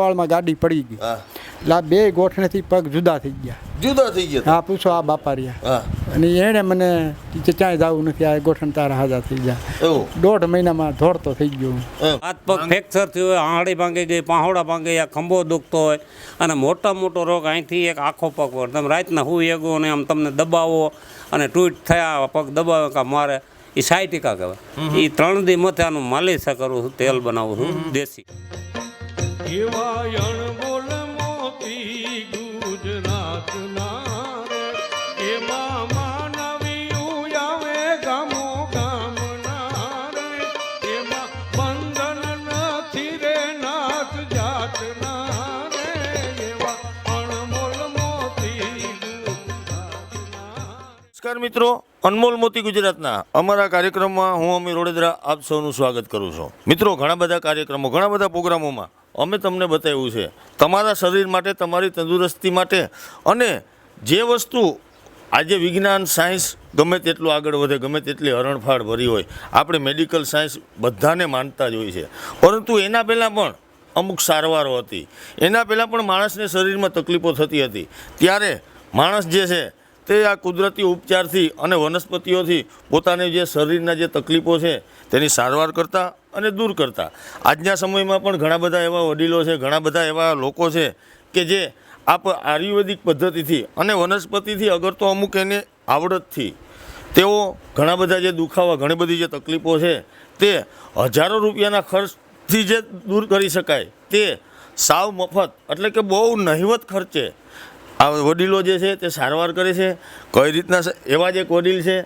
વાળમાં ગાડી પડી ગઈ. એટલે બે ગોઠણેથી પગ જુદા થઈ ગયા. જુદા થઈ ગયા હા પૂછો આ બાપા રહ્યા. અને એણે મને કે ક્યાંય જવું નથી આ ગોઠણ તારા હાજા થઈ ગયા. દોઢ મહિનામાં ધોડતો થઈ ગયો હાથ પગ ફ્રેક્ચર થયો હોય આંગળી ભાંગી ગઈ પાંહોડા ભાંગી ગયા ખંભો દુખતો હોય. અને મોટા મોટો રોગ અહીંથી એક આખો પગ પર તમે રાતના હું એગો ને આમ તમને દબાવો અને ટ્વીટ થયા પગ દબાવે કાં મારે એ સાયટિકા કહેવાય. એ ત્રણ દી મથે આનું માલિશ કરું છું તેલ બનાવું છું દેશી. એવા અણમોલ મોતી ગુજરાતના એમાં માનવીયું આવે એમાં બંધન નથી મિત્રો અનમોલ મોતી ગુજરાતના અમારા કાર્યક્રમમાં હું અમી રોડેદરા આપ સૌનું સ્વાગત કરું છું. મિત્રો, ઘણા બધા કાર્યક્રમો, ઘણા બધા પ્રોગ્રામોમાં અમે તમને બતાવ્યું છે. તમારા શરીર માટે, તમારી તંદુરસ્તી માટે અને જે વસ્તુ આજે વિજ્ઞાન, સાયન્સ ગમે તેટલું આગળ વધે, ગમે તેટલી હરણફાળ ભરી હોય, આપણે મેડિકલ, સાયન્સ બધાને માનતા જ હોય છે. પરંતુ એના પહેલાં પણ અમુક સારવારો હતી. એના પહેલાં પણ માણસને શરીરમાં તકલીફો થતી હતી. ત્યારે માણસ જે છે, તે આ કુદરતી ઉપચારથી અને વનસ્પતિઓથી પોતાની જે શરીરના જે તકલીફો છે, તેની સારવાર કરતા અને દૂર કરતા. આજના સમયમાં પણ ઘણા બધા એવા વડીલો છે, ઘણા બધા એવા લોકો છે કે જે આપ આયુર્વેદિક પદ્ધતિથી અને વનસ્પતિથી અગર તો અમુક એને આવડતથી. તેઓ ઘણા બધા જે દુખાવા, ઘણી બધી જે તકલીફો છે, તે હજારો રૂપિયાના ખર્ચથી જે દૂર કરી શકાય, તે સાવ મફત, એટલે કે બહુ નહિવત ખર્ચે. આ વડીલો જે છે તે સારવાર કરે છે. કઈ રીતના એવા જ એક વડીલ છે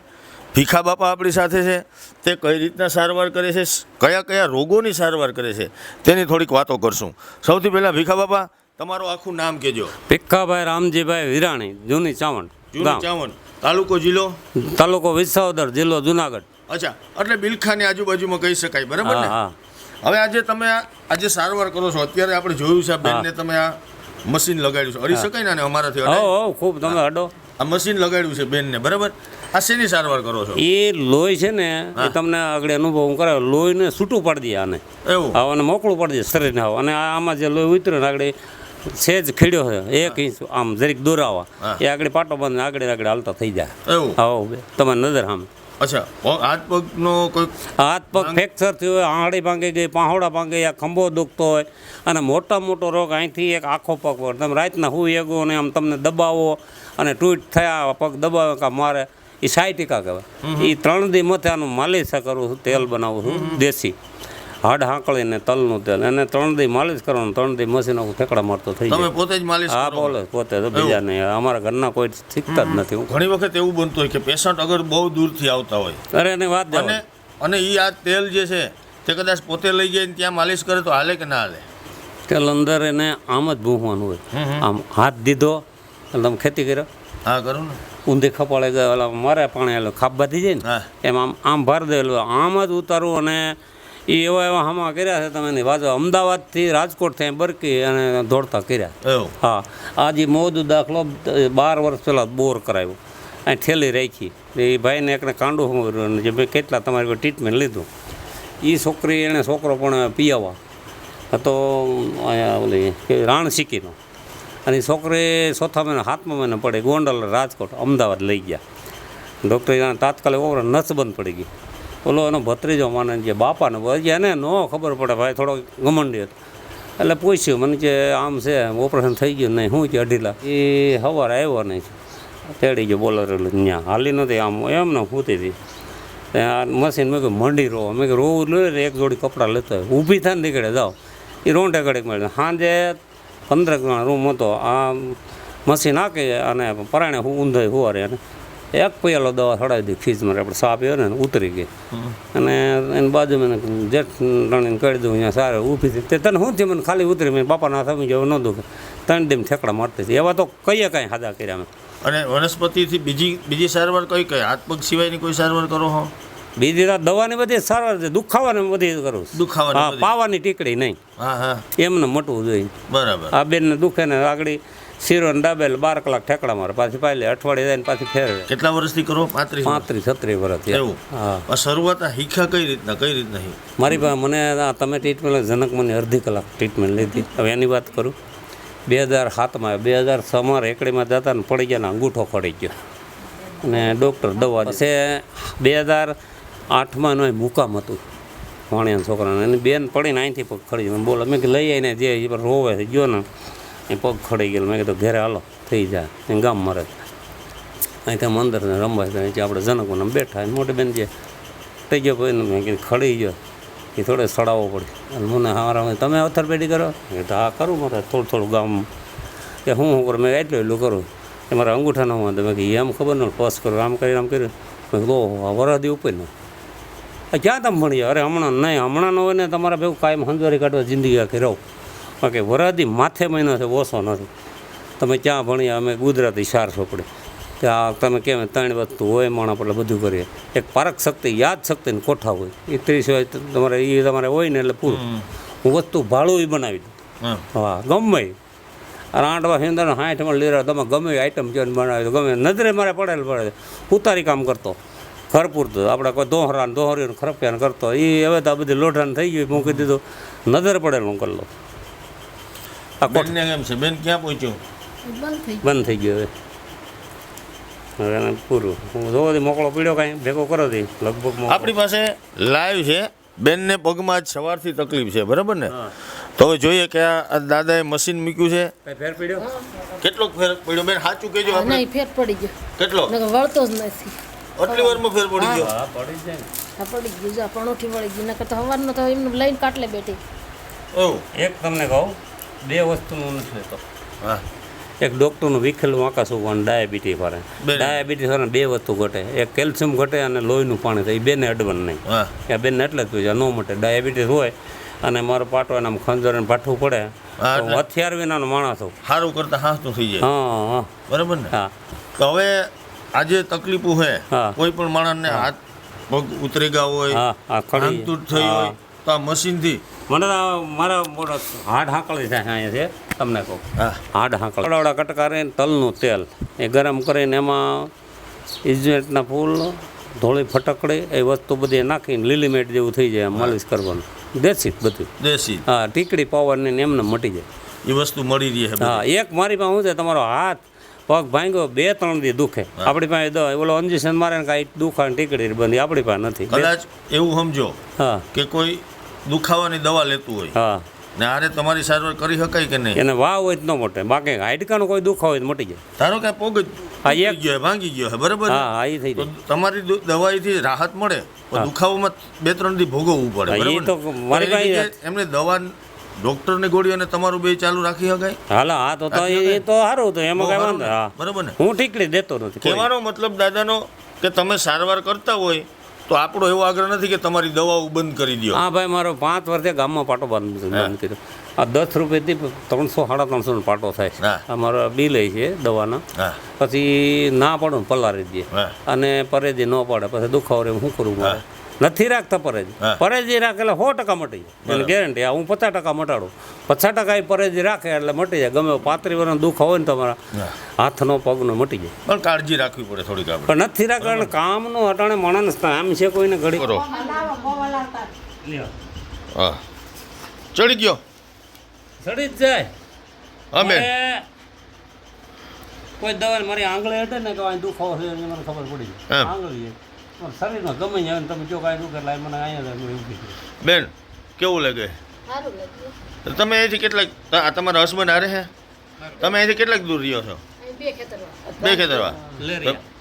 ભીખા બાપા આપણી સાથે છે. તે કઈ રીતના સારવાર કરે છે? કયા કયા રોગોની સારવાર કરે છે? તેની થોડીક વાતો કરશું. સૌથી પહેલાં ભીખા બાપા તમારું આખું નામ કહેજો. ભીખાભાઈ રામજીભાઈ વિરાણી જૂની ચાવણ જૂની ચાવણ. તાલુકો જિલ્લો? તાલુકો વિસાવદર જિલ્લો જુનાગઢ. અચ્છા એટલે બિલખાની આજુબાજુમાં કહી શકાય બરાબર હા ને હવે આજે તમે આ- આજે સારવાર કરો છો અત્યારે આપણે જોયું છે બેનને તમે આ મશીન લગાડ્યું છે. અડી શકાય ને અમારાથી હો હો ખૂબ તમે અડો. આ મશીન લગાડ્યું છે બેનને બરાબર? આ શેની સારવાર કરો છો? એ લોહી છે ને એ તમને આગળ અનુભવ હું કરાવ્યો લોહીને છૂટું પાડી દે આને. એવું? આવ અને મોકળું પાડી દે શરીરને આવો અને આમાં જે લોહી ઉતરે ને આગળ સેજ ખીડ્યો છે એક ઇંચ આમ જરીક દોરાવા. એ આગળ પાટો બંધ આગળ આગળ હાલતા થઈ જાય. એવું? આવો બે. તમારી નજર સામે. અચ્છા હાથ પગનો કોઈ હાથ પગ ફ્રેક્ચર થયો હોય આંગળી ભાંગી ગઈ પાંહોડા ભાંગી ગયા ખંભો દુખતો હોય અને મોટા મોટો રોગ અહીંથી એક આખો પગ પર. તમે રાતના હું એગો ને આમ તમને દબાવો અને ટ્વીટ થયા પગ દબાવે કાં મારે એ સાયટિકા કહેવાય. એ ત્રણ દી મથે આનું માલિશ કરું છું તેલ બનાવું છું દેશી. હાડ હાંકળીને તલનું તેલ. એને ત્રણ દી માલિશ કરવાનું ત્રણ દી મશીનો ઠેકડા મારતો થઈ તમે જાય. પોતે જ માલિશ હા બોલે પોતે તો બીજા નહીં. અમારા ઘરના કોઈ શીખતા જ નથી હું. ઘણી વખત એવું બનતું હોય કે પેશન્ટ અગર બહુ દૂરથી આવતા હોય. અરે એની વાત અને અને એ આ તેલ જે છે તે કદાચ પોતે લઈ જાય ને ત્યાં માલિશ કરે તો હાલે કે ના હાલે? તેલ અંદર એને આમ જ ભૂખવાનું હોય. આમ હાથ દીધો તમે ખેતી કર્યો? હા કરું ને. ઊંધી ખપાળે ઓલા મારે પાણી એટલે ખાપ બાંધી જાય ને? એમ આમ આમ ભર દેલું આમ જ ઉતારવું અને એ એવા એવા હામા કર્યા છે તમે બાજુ અમદાવાદથી રાજકોટ થઈ બરકી અને દોડતા કર્યા. હા. આજે મોદું દાખલો બાર વર્ષ પહેલાં બોર કરાવ્યો. અહીં ઠેલી રાખી. એ ભાઈને એકને કાંડું હું જે મેં કેટલા તમારી ટ્રીટમેન્ટ લીધું. એ છોકરી એણે છોકરો પણ પિયાવા. હતો અહીંયા ઓલી રાણ શીકીનો અને છોકરે ચોથા મહિના સાતમા મહિને પડે, ગોંડલ, રાજકોટ, અમદાવાદ લઈ ગયા. ડૉક્ટર એને તાત્કાલિક ઓવર નસ બંધ પડી ગઈ. ઓલો એનો ભત્રીજો માને જે બાપાને. એને ન ખબર પડે, ભાઈ, થોડો ગમંડી હતો. એટલે પૂછ્યું, મને કે આમ છે ઓપરેશન થઈ ગયું નહીં, શું છે અઢીલા? એ સવારે આવ્યો નહીં. તેડી ગયો બોલર ત્યાં હાલી નથી આમ એમને પૂતી હતી ત્યાં મશીન મેં કહ્યું મંડી રો મેં કહ્યું રોવું લે એક જોડી કપડાં લેતો ઊભી થાય ને નીકળે, જાઓ. એ રોંઢે ઘડીક મળે. સાંજે પંદર જણા રૂમ હતો. આ મશીન નાખી અને પરાણે હું ઊંધાઈ હુવારે અને એક પેલો દવા ચડાવી દીધી ફીજમાં આપણે સાપ ને ઉતરી ગઈ. અને એની બાજુમાં એને જેઠ રણીને કરી દઉં અહીંયા સારું ઊભી થઈ તે તને શું થયું? મને ખાલી ઉતરી મેં બાપાના સમય જેવું ન દુખે. ત્રણ દિન ઠેકડા મારતી હતી. એવા તો કઈએ કાંઈ હાદા કર્યા મેં અને વનસ્પતિથી બીજી બીજી સારવાર કઈ કઈ? હાથ પગ સિવાયની કોઈ સારવાર કરો હો? બીજી રાત દવાની બધી સારવાર છે દુખાવાની બધી કરું. દુખાવાની હા પાવાની ટીકડી નહીં. હા હા. એમને મટવું જોઈએ. બરાબર. આ બેનને દુખે ને આગળ શીરો ને ડાબેલ બાર કલાક ઠેકડા મારે. પાછી પાઈ અઠવાડિયે જાય ને પાછી ફેર કેટલા વર્ષથી કરો? પાંત્રીસ પાંત્રીસ છત્રીસ વર્ષ એવું? હા. શરૂઆત હિખા કઈ રીતના? કઈ રીતના મારી પાસે મને તમે ટ્રીટમેન્ટ જનક મને અડધી કલાક ટ્રીટમેન્ટ લીધી. હવે એની વાત કરું. બે હજાર સાતમાં બે હજાર છમાં રેકડીમાં જતા ને પડી ગયા ને અંગૂઠો પડી ગયો. અને ડૉક્ટર દવા છે. બે હજાર આઠમાં એ મુકામ હતું, વાણિયાના છોકરાને. એની બેન પડીને અહીંથી પગ ખડી ગયો. બોલો, મેં કે લઈ આવીને જે રોવે ગયો ને, એ પગ ખડી ગયો મેં કીધું, ઘરે હાલો, થઈ જાય એ ગામ મારે અહીંથી અંદર રમવા જાય આપણે જનકોને બેઠા મોટી બેન જે થઈ ગયો ભાઈ મેં કીધું, ખડી ગયો. એ થોડે સડાવવો પડે અને મને હારા તમે અથરપેટી કરો? એ તો હા, કરું મારે, થોડું થોડું ગામ. કે હું શું કરું? મેં એટલું એટલું કરું. એ મારા અંગૂઠા ન વાંધો મેં કે એમ ખબર ન પસ કરું, આમ કરી આમ કર્યું. મેં કીધું, ઓહો વરાદી ઉપર ન. ક્યાં તમે ભણ્યા? અરે હમણાં નહીં હમણાં ન હોય ને તમારે ભેગું કાયમ હંજવારી કાઢવા જિંદગી આખી રહો. બાકી વરાદી માથે મહિનો છે ઓછો નથી. તમે ક્યાં ભણીએ અમે ગુજરાતી સાર ચોપડે ત્યાં તમે કેમ ત્રણ વસ્તુ હોય માણા એટલે બધું કરીએ. એક પારક શક્તિ યાદ શક્તિ ને કોઠા હોય. એ ત્રીસ હોય તમારે એ તમારે હોય ને એટલે પૂરું. હું વસ્તુ ભાડું એ બનાવી દઉં. હા. ગમે. અને આઠ વાર હિંદર સાઠમાં લીરા તમે ગમે એ આઈટમ જોઈને બનાવી દો. ગમે નજરે મારે પડેલ પડે. ઉતારી કામ કરતો. ઘર પૂરતું આપણે કોઈ દોહરાને દોહરીને દોહરી ને ખરપિયા ને કરતો એ હવે તો આ બધી લોઢાને થઈ ગયું મૂકી દીધું. નજર પડેલું કરી લો આ કોટને કેમ છે બેન ક્યાં પહોંચ્યું? બંધ થઈ બંધ ગયો હવે. હવે એને પૂરું. હું જોવો મોકળો પીડ્યો કાંઈ. ભેગો કરો દી લગભગ આપણી પાસે લાઈવ છે. બેનને પગમાં જ સવારથી તકલીફ છે. બરાબર ને? તો હવે જોઈએ કે આ દાદાએ મશીન મૂક્યું છે. ફેર પડ્યો? કેટલો ફેર પડ્યો? બેન સાચું કહેજો નહીં ફેર પડી ગયો. કેટલો? વળતો જ નથી. આટલી વારમાં ફેર પડી ગયો. હા પડી જાય ને. આ પડી ગયું. જા પણોઠી વળી ગઈ નકર તો હવારનો તો એમને લઈને કાટલે બેઠી. એવું? એક તમને કહું બે વસ્તુનું નથી લેતો. હા. એક ડૉક્ટરનું વિખેલું આકાશ ઉગવાનું ડાયાબિટી ફરે. ડાયાબિટીસ વાળા બે વસ્તુ ઘટે. એક કેલ્શિયમ ઘટે અને લોહીનું પાણી થાય. એ બેને અડવન નહીં. એ કે બેનને એટલે જ પૂછ્યા ન મટે. ડાયાબિટીસ હોય અને મારો પાટો એના ખંજર ને પાઠવું પડે હા, હું હથિયાર વિનાનો માણસ સારું કરતા હાથું થઈ જાય. હા હા. બરાબર ને? હા. તો હવે આજે તકલીફો હોય હા. કોઈ પણ માણસને હાથ પગ ઉતરી ગયા હોય હા હા ખડી આંતૂટ થઈ. હોય તો આ મશીનથી મને મારા મોટો હાડ હાંકળી થાય અહીંયા છે તમને કહું. હાડ હાંકળ. કડાવડા કટકારે તલનું તેલ એ ગરમ કરીને એમાં ઇજમેટના ફૂલ ધોળી ફટકડી એ વસ્તુ બધી નાખીને લીલી મેટ જેવું થઈ જાય માલિશ કરવાનું. દેશી બધું. દેશી હા ટીકડી પાવરને ને એમને મટી જાય. એ વસ્તુ મળી રહી હા એક મારી પાસે શું છે તમારો હાથ પગ ભાંગ્યો બે ત્રણ દી દુખે. આપણી પાસે ઓલો ઇન્જેક્શન મારે કાંઈ દુખાણ ટીકડી બંધી આપણી પાસે નથી. કદાચ એવું સમજો હા. કે કોઈ દુખાવાની દવા લેતું હોય. હા. ને આરે તમારી સારવાર કરી શકાય કે નહીં? એને વાવ હોય તો ન મોટે. બાકી હાડકાનો કોઈ દુખાવો હોય તો મટી જાય. ધારો કે પગ હા, એક- ગયો ભાંગી ગયો બરાબર? હા હા એ થઈ જાય. તમારી દવાઈથી રાહત મળે દુખાવામાં બે ત્રણ દી ભોગવવું પડે એ તો મારી એમને દવા ડોક્ટરની ગોળી અને તમારું બે ચાલુ રાખી શકાય હાલા હા તો તો એ તો સારું તો એમાં કઈ વાંધો હા. બરાબર ને? હું ઠીકડી દેતો નથી. કહેવાનો મતલબ દાદાનો કે તમે સારવાર કરતા હોય તો આપણો એવો આગ્રહ નથી કે તમારી દવાઓ બંધ કરી દો. હા ભાઈ મારો પાંચ વર્ષે ગામમાં પાટો બંધ બંધ કર્યો. આ દસ રૂપિયાથી ત્રણસો સાડા ત્રણસોનો પાટો થાય. છે હા. આ બિલ એ છે દવાના. પછી ના પડો પલારી દે. અને પરેજી ન પડે પછી દુખાવો રે શું કરું મારે નથી રાખતા પરેજી. પરેજી રાખે એટલે સો ટકા મટી જાય. એની ગેરંટી આ હું પચાસ ટકા મટાડું. પચાસ ટકા એ પરેજી રાખે એટલે મટી જાય. ગમે પાત્રી વર્ષ દુઃખ હોય ને તમારા હાથનો પગનો મટી જાય. પણ કાળજી રાખવી પડે થોડીક પણ નથી રાખે કામનું અટાણે માણસ આમ છે કોઈને ઘડી. કરો હા ચડી ગયો. ચડી જ જાય. અમે કોઈ દવા મારી આંગળી હટે ને કે દુખાવો છે મને ખબર પડી જાય. આંગળી શરીરમાં ગમે આવે તમે જો કાંઈ દુખે એટલે મને અહીંયા જ બેન કેવું લાગે? તો તમે અહીંથી કેટલાક તમારા હસબન્ડ આરે છે તમે અહીંથી કેટલાક દૂર રહ્યો છો? બે ખેતરવા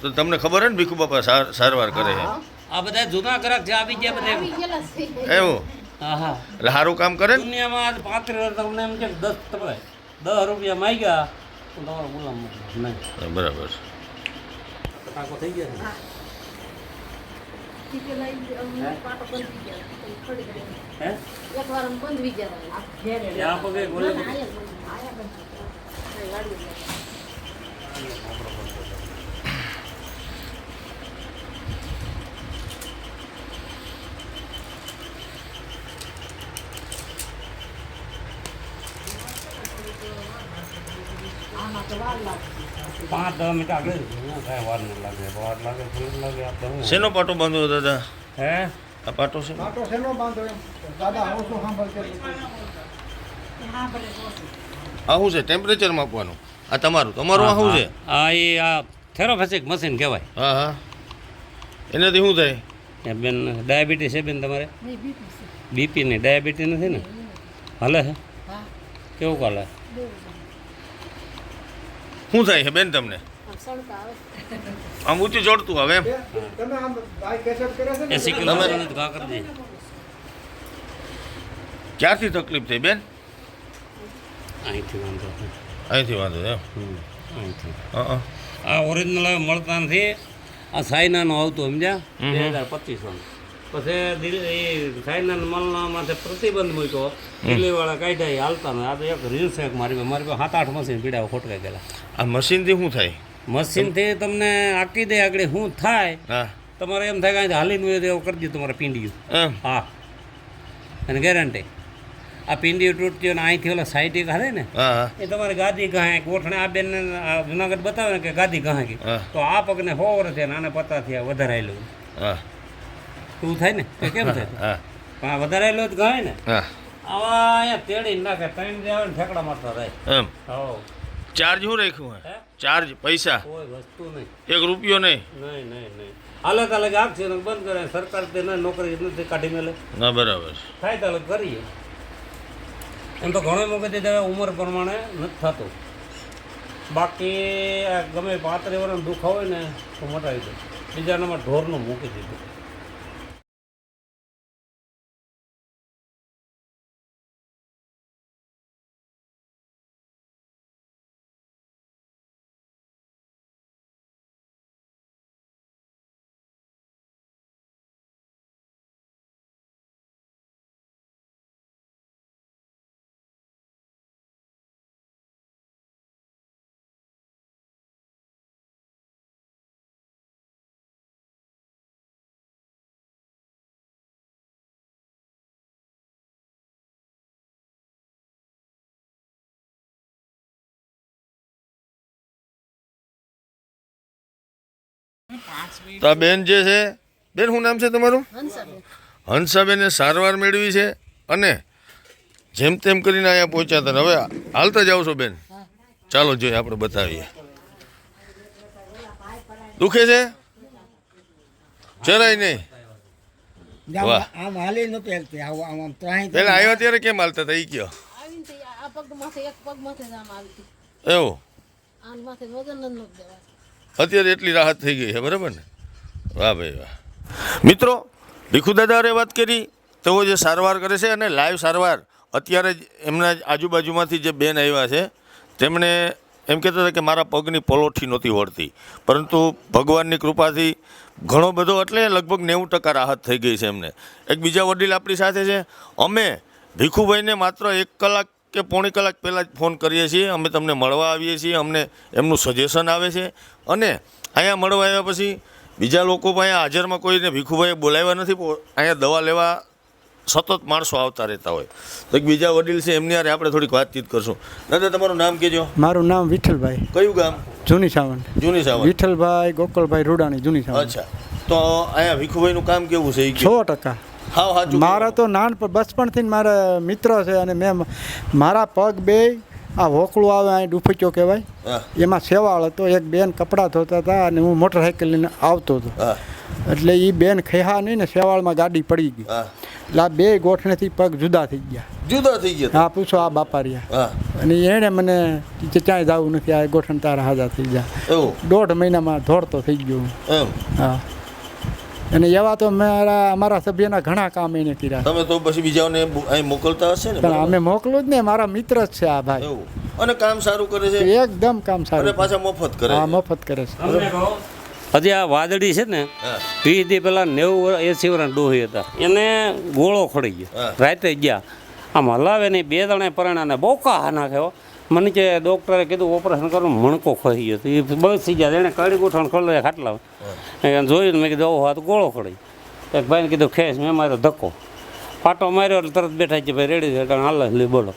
તો તમને ખબર હે ને ભીખુ બાપા સાર- સારવાર કરે છે? આ બધા જૂના ગ્રાહક છે આવી ગયા બધા એવું? હા હા. એટલે સારું કામ કરે ને? દુનિયામાં આજ પાંત્રીસ વર્ષ તમને એમ કે દસ તમે દસ રૂપિયા માગ્યા તો તમારો ગુલામ બરાબર. થઈ ગયા છે ને? ઈ પેલા ઈ અમને પાટો બંધ થઈ ગયા પછી ખડી ગઈ. હે એક વાર આમ બંધ થઈ ગયા હતા. આ પગે ગોલે ના, ના, આયા બંધ. આયા બંધ થઈ ગયા. અહીં વાળી ગયા. પાંચ દસ મિનિટ આગળ શું કાંઈ વાર નહીં લાગે. વાર લાગે ભૂલ લાગે આપણે શેનો પાટો બાંધો દાદા? હે? આ પાટો છે પાટો શેનો બાંધો દાદા હું શું સાંભળ કે આ શું છે ટેમ્પરેચર માપવાનું. આ તમારું. તમારું આ શું છે? આ એ આ થેરોફેસિક મશીન કહેવાય. હા હા. એનાથી શું થાય? બેન ડાયાબિટીસ છે બેન તમારે? બીપી નહીં ડાયાબિટીસ નથી ને? હાલે છે હા. કેવું કાલે? શું થાય છે બેન તમને? આમ ઊંચું જોડતું આવે એમ. તમે આમ કરે ક્યારથી તકલીફ થઈ બેન? અહીંથી વાંધો. અહીંથી વાંધો એમ? આ ઓરિજિનલ હવે મળતા નથી. આ સાયનાનો આવતો સમજ્યા? બે હજાર પચીસો પછી સાયના મળના માથે પ્રતિબંધ મૂક્યો. દિલ્હીવાળા કાઢ્યા એ હાલતા ને આ તો એક રીલ્સ એક મારી. મારી પાસે સાત આઠ મશીન પીડા ખોટકાઈ ગયેલા. આ મશીનથી શું થાય? મશીનથી તમને આકી દે આગળ શું થાય તમારે એમ થાય કાંઈ હાલીને હોય એવું કરી દઉં તમારે પીંડિયું. હા. અને ગેરંટી આ પીંડિયું તૂટતી અને અહીંથી ઓલા સાઈટી ખાધે ને એ તમારે ગાદી કહે ગોઠણે આ બેન જુનાગઢ બતાવે ને કે ગાદી કે તો આ પગને હોવર છે નાને પતા થયા વધારે આવેલું તું થાય ને? તો કેમ થાય? પણ આ વધારે આવેલું જ કહે ને આવા અહીંયા તેડી નાખે ત્રણ આવે ને ઠેકડા મારતા થાય. એમ. હો ચાર્જ શું રાખ્યું હે? ચાર્જ પૈસા? કોઈ વસ્તુ નહીં. એક રૂપિયો નહીં? નહીં નહીં નહીં. અલગ અલગ આપશે ને બંધ કરે. સરકાર તે ના નોકરી નથી કાઢી મેલે. ના બરાબર થાય તાલે કરીએ. એમ તો ઘણો મૂકી દીધા ઉંમર પ્રમાણે નથી થતું. બાકી આ ગમે પાંત્રીસ વર્ષનો દુખાવો હોય ને તો મટાવી દે. બીજા નંબર ઢોરનું મૂકી દીધું. તો આ બેન જે છે બેન શું નામ છે તમારું? હંસાબેને. સારવાર મેળવી છે અને જેમ તેમ કરીને અહીંયા પહોંચ્યા હતા. હવે હાલતા જાઓ છો બેન. ચાલો જોઈએ આપણે બતાવીએ. દુખે છે? જરાય નહીં. વાહ. આમ હાલી નતું એકતી આમ આમ આમ ત્રાહી પેલા આવ્યા ત્યારે કેમ હાલતા હતા? એ કયો. એવું? આન માથે વજન જ દેવા અત્યારે એટલી રાહત થઈ ગઈ છે, બરાબર ને? વાહ ભાઈ વાહ. મિત્રો, ભીખુ દાદાએ વાત કરી, તેઓ જે સારવાર કરે છે અને લાઈવ સારવાર, અત્યારે જ એમના આજુબાજુમાંથી જે બેન આવ્યા છે, તેમણે એમ કહેતા હતા કે મારા પગની પલોઠી નહોતી વળતી. પરંતુ ભગવાનની કૃપાથી ઘણો બધો એટલે લગભગ નેવું ટકા રાહત થઈ ગઈ છે એમને. એક બીજા વડીલ આપણી સાથે છે. અમે ભીખુભાઈને માત્ર એક કલાક કે પોણી કલાક પહેલાં જ ફોન કરીએ છીએ અમે તમને મળવા આવીએ છીએ અમને એમનું સજેશન આવે છે. અને અહીંયા મળવા આવ્યા પછી બીજા લોકો પણ અહીંયા હાજરમાં કોઈને ભીખુભાઈએ બોલાવ્યા નથી અહીંયા દવા લેવા સતત માણસો આવતા રહેતા હોય. તો એક બીજા વડીલ છે એમની હારે આપણે થોડીક વાતચીત કરશું. દાદા તમારું નામ કહેજો. મારું નામ વિઠ્ઠલભાઈ. કયું ગામ? જૂની સાવંત જૂની સાવન. વિઠ્ઠલભાઈ ગોકળભાઈ રૂડાણી જૂની સાવંત અચ્છા. તો અહીંયા ભીખુભાઈનું કામ કેવું છે છ ટકા. સાચું મારા તો નાનપણ બચપણથી મારા મિત્ર છે અને મેં મારા પગ બે આ હોકળું આવે અહીં ડુફક્યો કહેવાય. એમાં સેવાળ હતો એક બેન કપડાં ધોતા હતા અને હું મોટરસાઇકલ લઈને આવતો હતો. એટલે એ બેન ખેહા નહીં ને સેવાળમાં ગાડી પડી ગઈ. એટલે આ બે ગોઠણેથી પગ જુદા થઈ ગયા. જુદા થઈ ગયા હા પૂછો આ બાપારિયા હા. અને એણે મને ક્યાંય જવું નથી આ ગોઠણ તારા હાજા થઈ ગયા દોઢ મહિનામાં ધોડતો થઈ ગયો હું. અને એવા તો મારા અમારા સભ્યના ઘણા કામ એને કર્યા. તમે તો પછી બીજાઓને અહીં મોકલતા હશે ને? પણ અમે મોકલું જ ને મારા મિત્ર જ છે આ ભાઈ. એવું. અને કામ સારું કરે છે? એકદમ કામ અને સારું પાછા મફત કરે હા મફત કરે છે. હજી આ વાદળી છે ને હા. વીસ પહેલાં નેવું વર્ષ એસી વર્ષ ડોહી હતા. એને ગોળો ખડી ગયો. રાતે ગયા. આમ હલાવે નહીં બે દણે પરણાને બોકા હા. નાખ્યો મને કે ડૉક્ટરે કીધું ઓપરેશન કરવું મણકો ખોઈ ગયો. તો એ બસ થઈ ગયા. એણે કડી ગોઠણ ખોલે ખાટલા. જોયું ને મેં કીધું ઓહો આ તો ગોળો ખડી એક ભાઈને કીધું ખેસ મેં મારો ધક્કો. પાટો માર્યો એટલે તરત બેઠા છે ભાઈ રેડી એટલે હાલ લે બોલો.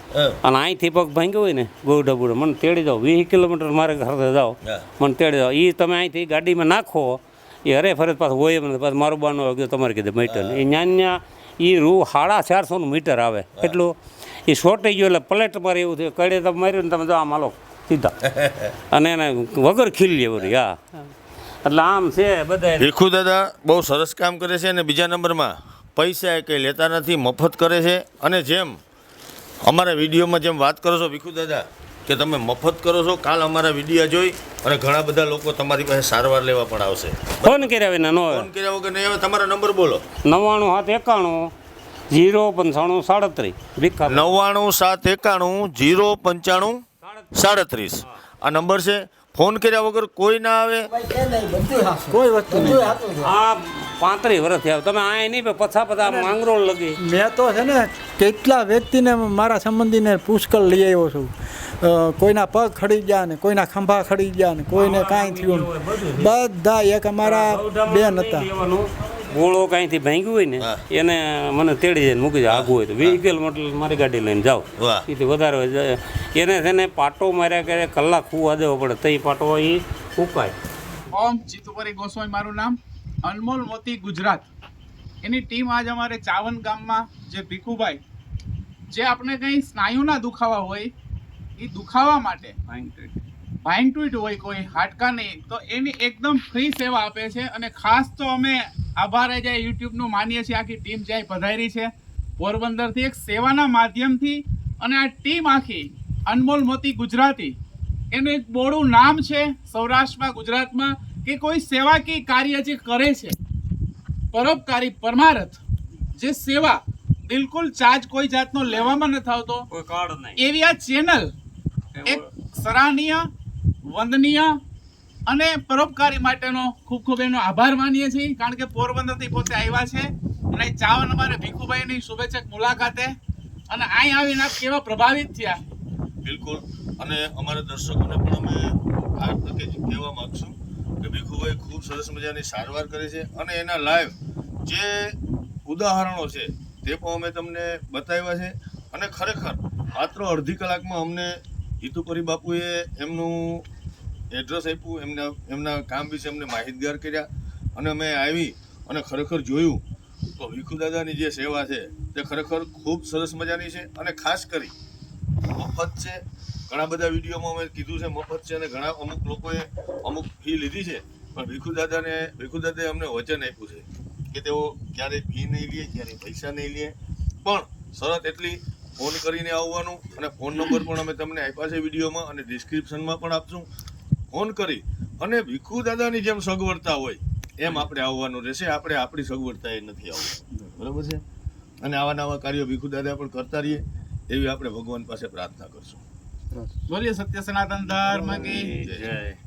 અને અહીંથી પગ ભાંગ્યો હોય ને ગોડા બુડા મને તેડી જાઓ વીસ કિલોમીટર મારે ઘરે જાઓ. મને તેડી જાઓ એ તમે અહીંથી ગાડીમાં નાખો એ હરે ફરજ પાછું હોય એમ પાછું મારું બાનું તમારે કીધું મીટર એ ન્યા એ રૂ સાડા ચારસોનું મીટર આવે. એટલું એ શોર્ટેજ ગયો એટલે પ્લેટ મારે એવું થયું. કડે તમે માર્યું ને તમે જો આમ હાલો સીધા. અને એને વગર ખીલી બધી હા. એટલે આમ છે બધા ભીખુ દાદા બહુ સરસ કામ કરે છે અને બીજા નંબરમાં પૈસા એ કંઈ લેતા નથી મફત કરે છે. અને જેમ અમારા વિડીયોમાં જેમ વાત કરો છો ભીખુ દાદા કે તમે મફત કરો છો કાલ અમારા વિડીયા જોઈ અને ઘણા બધા લોકો તમારી પાસે સારવાર લેવા પણ આવશે. ફોન કર્યા વિના ન હોય. ફોન કર્યા વગર નહીં આવે. તમારા નંબર બોલો. નવ્વાણું સાત એકાણું જીરો પંચાણું સાડત્રીસ. નવ્વાણું સાત એકાણું જીરો પંચાણું સાડત્રીસ. આ નંબર છે. ફોન કર્યા વગર કોઈ ના આવે. કોઈ વસ્તુ આ પાંત્રીસ વર્ષ થયા. તમે આ નહીં પણ પછા પછા માંગરોળ લગી. મેં તો છે ને કેટલા વ્યક્તિને મારા સંબંધીને પુષ્કળ લઈ આવ્યો છું. કોઈના પગ ખડી ગયા ને કોઈના ખંભા ખડી ગયા ને કોઈને કાંઈ થયું બધા. એક અમારા બેન હતા. ગોળો કાંઈથી ભાંગ્યું હોય ને એને મને તેડી જઈને મૂકી જાય આગું હોય તો. વ્હીકલ મોટલ મારી ગાડી લઈને જાઓ. એથી વધારે એને તેને પાટો માર્યા કરે કલાક ફૂવા દેવો પડે તો એ પાટો એ ફૂંકાય ઓમ જીતુપરી ગોસ્વામી મારું નામ અનમોલ મોતી ગુજરાત. એની ટીમ આજ અમારે ચાવન ગામમાં જે ભીખુભાઈ જે આપણે કંઈ સ્નાયુના દુખાવા હોય એ દુખાવા માટે ભાઈંગ ટ્વીટ હોય કોઈ હાડકા નહીં તો એની એકદમ ફ્રી સેવા આપે છે. અને ખાસ તો અમે આભાર જાય યુટ્યુબનું માનીએ છીએ આખી ટીમ જાય પધારી છે. પોરબંદરથી એક સેવાના માધ્યમથી અને આ ટીમ આખી અનમોલ મોતી ગુજરાતી એનું એક બોડું નામ છે સૌરાષ્ટ્રમાં ગુજરાતમાં કે કોઈ સેવાકીય કાર્ય જે કરે છે. પરોપકારી પરમારથ જે સેવા બિલકુલ ચાર્જ કોઈ જાતનો લેવામાં નથી આવતો. એવી આ ચેનલ એક સરાહનીય વંદનીય અને પરોપકારી માટેનો ખૂબ ખૂબ એનો આભાર માનીએ છીએ, કારણ કે પોરબંદરથી પોતે આવ્યા છે. અને ચાવન અમારે ભીખુભાઈની શુભેચ્છક મુલાકાતે. અને અહીં આવીને આપ કેવા પ્રભાવિત થયા? બિલકુલ. અને અમારા દર્શકોને પણ અમે આ તકે કહેવા માગશું કે ભીખુભાઈ ખૂબ સરસ મજાની સારવાર કરે છે. અને એના લાઈવ જે ઉદાહરણો છે, તે પણ અમે તમને બતાવ્યા છે. અને ખરેખર માત્ર અડધી કલાકમાં અમને હિતુપરી બાપુએ એમનું એડ્રેસ આપ્યું, એમના એમના કામ વિશે અમને માહિતગાર કર્યા અને અમે આવી અને ખરેખર જોયું તો ભીખુ દાદાની જે સેવા છે તે ખરેખર ખૂબ સરસ મજાની છે અને ખાસ કરી મફત છે. ઘણા બધા વિડીયોમાં અમે કીધું છે મફત છે અને ઘણા અમુક લોકોએ અમુક ફી લીધી છે, પણ ભીખુ દાદાને ભીખુ દાદાએ અમને વચન આપ્યું છે કે તેઓ ક્યારેય ફી નહીં લે, ક્યારેય પૈસા નહીં લે. પણ શરત એટલી, ફોન કરીને આવવાનું અને ફોન નંબર પણ અમે તમને આપ્યા છે વિડીયોમાં અને ડિસ્ક્રિપ્શનમાં પણ આપશું. ફોન કરી અને ભીખુ દાદાની જેમ સગવડતા હોય એમ આપણે આવવાનું રહેશે. આપણે આપણી સગવડતા એ નથી આવવું. બરાબર છે? અને આવા નવા કાર્યો ભીખુ દાદા પણ કરતા રહીએ એવી આપણે ભગવાન પાસે પ્રાર્થના કરશું. બોલીએ સત્ય સનાતન ધર્મ કી. જય.